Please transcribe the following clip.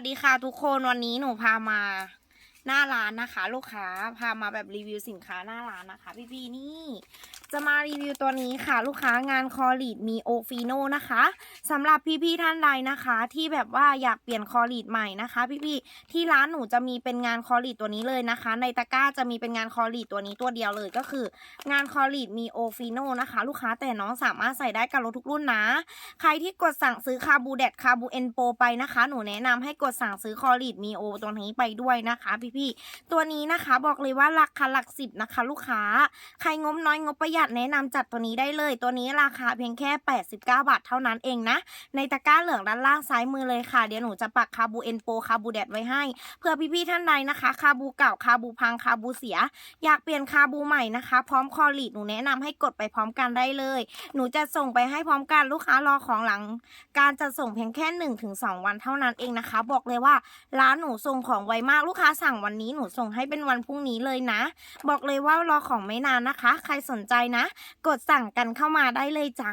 วัสดีค่ะทุกคนวันนี้หนูพามาหน้าร้านนะคะ ลูกค้าพามาแบบรีวิวสินค้าหน้าร้านนะคะ พี่ๆนี่ จะมารีวิวตัวนี้ค่ะ ลูกค้างานคอลีดมีโอฟีโนนะคะสำหรับพี่ๆท่านใดนะคะ ที่แบบว่าอยากเปลี่ยนคอลีดใหม่นะคะ พี่ๆที่ร้านหนูจะมีเป็นงานคอลีดตัวนี้เลยนะคะ ในตะกร้าจะมีเป็นงานคอลีดตัวนี้ตัวเดียวเลยก็คือ งานคอลีดมีโอฟีโนนะคะ ลูกค้าแต่น้องสามารถใส่ได้กับรถทุกรุ่นนะ ใครที่กดสั่งซื้อคาบูเดดคาบูเอ็นโปไปนะคะ หนูแนะนำให้กดสั่งซื้อคอลีดมีโอตัวนี้ไปด้วยนะคะ พี่ๆตัวนี้นะคะบอกเลยว่าราคาหลักสิบนะคะ ลูกค้า ใครงบน้อยงบประหยัดแนะนำจัดตัวนี้ได้เลย ตัวนี้ราคาเพียงแค่ 89 บาทเท่านั้นเองนะ ในตะกร้าเหลืองด้านล่างซ้ายมือเลยค่ะ เดี๋ยวหนูจะปักคาบูเอ็นโปคาบูเดดไว้ให้ เพื่อพี่ๆท่านใดนะคะ คาบูเก่าคาบูพังคาบูเสีย อยากเปลี่ยนคาบูใหม่นะคะ พร้อมคอลีดหนูแนะนำให้กดไปพร้อมกันได้เลย หนูจะส่งไปให้พร้อมกันลูกค้ารอของหลัง การจะส่งเพียงแค่1นถึงสวันเท่านั้นเองนะคะ บอกเลยว่าร้านหนูส่งของไวมากลูกค้าสั่งวันนี้หนูส่งให้เป็นวันพรุ่งนี้เลยนะ บอกเลยว่ารอของไม่นานนะคะ ใครสนใจนะ กดสั่งกันเข้ามาได้เลยจ้า